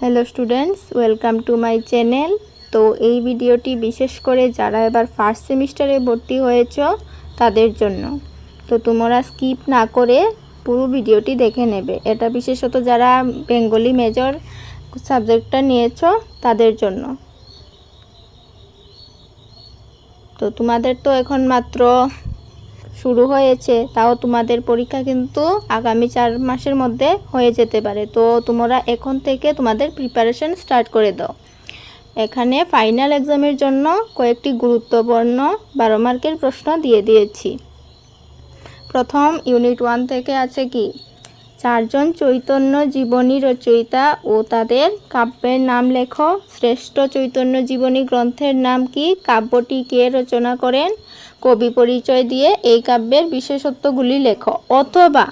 Hello students welcome to my channel তো এই ভিডিওটি বিশেষ করে যারা এবার ফার্স্ট সেমিস্টারে ভর্তি হয়েছ, তাদের জন্য। তো তোমরা স্কিপ না করে পুরো ভিডিওটি দেখে নেবে। এটা বিশেষত যারা বেঙ্গলি মেজর সাবজেক্টটা নিয়েছ, তাদের জন্য। তো তোমাদের তো এখন মাত্র শুরু হয়েছে, তাও তোমাদের পরীক্ষা কিন্তু আগামী চার মাসের মধ্যে হয়ে যেতে পারে। তো তোমরা এখন থেকে তোমাদের প্রিপারেশন স্টার্ট করে দাও। এখানে ফাইনাল এক্সামের জন্য কয়েকটি গুরুত্বপূর্ণ বারো মার্কের প্রশ্ন দিয়ে দিয়েছি। প্রথম ইউনিট ওয়ান থেকে আছে কি? চারজন চৈতন্য জীবনী রচয়িতা ও তাদের কাব্যের নাম লেখো। শ্রেষ্ঠ চৈতন্য জীবনী গ্রন্থের নাম কি? কাব্যটি কে রচনা করেন? কবি পরিচয় দিয়ে এই কাব্যের বিশেষত্বগুলি লেখ। অথবা,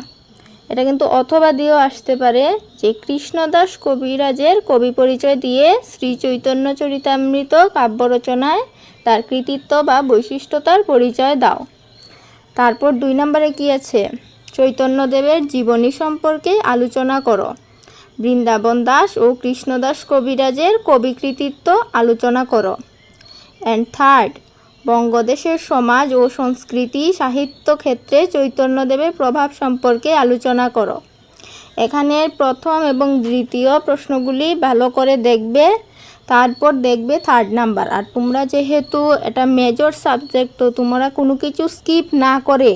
এটা কিন্তু অথবা দিয়েও আসতে পারে, যে কৃষ্ণদাস কবিরাজের কবি পরিচয় দিয়ে শ্রী চৈতন্য চরিতামৃত কাব্য রচনায় তার কৃতিত্ব বা বৈশিষ্ট্যতার পরিচয় দাও। তারপর দুই নম্বরে কি আছে? চৈতন্যদেবের জীবনী সম্পর্কে আলোচনা করো। বৃন্দাবন দাস ও কৃষ্ণদাস কবিরাজের কবি কৃতিত্ব আলোচনা করো। অ্যান্ড থার্ড বঙ্গদেশের সমাজ ও সংস্কৃতি, সাহিত্য ক্ষেত্রে চৈতন্যদেবের প্রভাব সম্পর্কে আলোচনা করো। এখানে প্রথম এবং দ্বিতীয় প্রশ্নগুলি ভালো করে দেখবে, তারপর দেখবে থার্ড নাম্বার আর তোমরা যেহেতু এটা মেজর সাবজেক্ট তো তোমরা কোনো কিছু স্কিপ না করে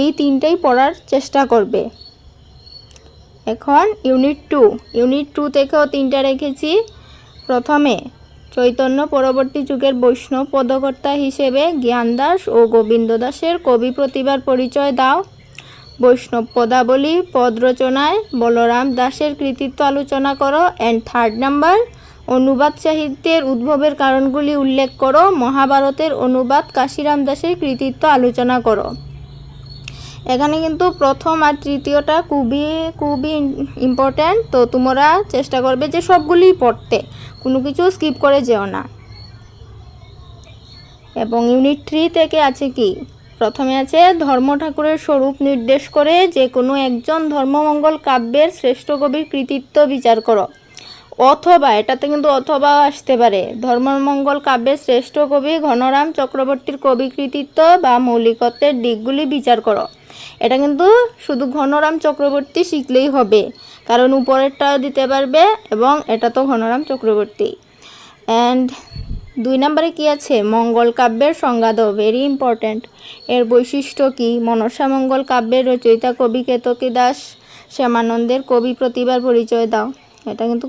এই তিনটেই পড়ার চেষ্টা করবে। এখন ইউনিট টু ইউনিট টু থেকেও তিনটা রেখেছি। প্রথমে চৈতন্য পরবর্তী যুগের বৈষ্ণব পদকর্তা হিসেবে জ্ঞান দাস ও গোবিন্দ দাসের কবি প্রতিভার পরিচয় দাও। বৈষ্ণব পদাবলী, পদ রচনায় বলরাম দাসের কৃতিত্ব আলোচনা করো। অ্যান্ড থার্ড নাম্বার অনুবাদ সাহিত্যের উদ্ভবের কারণগুলি উল্লেখ করো। মহাভারতের অনুবাদ কাশিরাম দাসের কৃতিত্ব আলোচনা করো। এখানে কিন্তু প্রথম আর তৃতীয়টা খুবই খুবই ইম্পর্ট্যান্ট তো তোমরা চেষ্টা করবে যে সবগুলি পড়তে। কোনো কিছু স্কিপ করে যেও না। এবং ইউনিট থ্রি থেকে আছে কি? প্রথমে আছে ধর্ম ঠাকুরের স্বরূপ নির্দেশ করে যে কোনো একজন ধর্মমঙ্গল কাব্যের শ্রেষ্ঠ কবির কৃতিত্ব বিচার করো। অথবা, এটাতে কিন্তু অথবা আসতে পারে। ধর্মমঙ্গল কাব্যের শ্রেষ্ঠ কবি ঘনরাম চক্রবর্তীর কবি কৃতিত্ব বা মৌলিকত্বের দিকগুলি বিচার করো। এটা কিন্তু শুধু ঘনরাম চক্রবর্তী শিখলেই হবে। কারণ উপরেরটাও দিতে পারবে এবং এটা তো ঘনরাম চক্রবর্তী। অ্যান্ড দুই নম্বরে কি আছে? মঙ্গল কাব্যের সংজ্ঞা দাও ভেরি ইম্পর্ট্যান্ট এর বৈশিষ্ট্য কি? মনসা মঙ্গল কাব্যের রচয়িতা কবি কেতকী দাস, শ্যামানন্দের কবি প্রতিভার পরিচয় দাও। এটা কিন্তু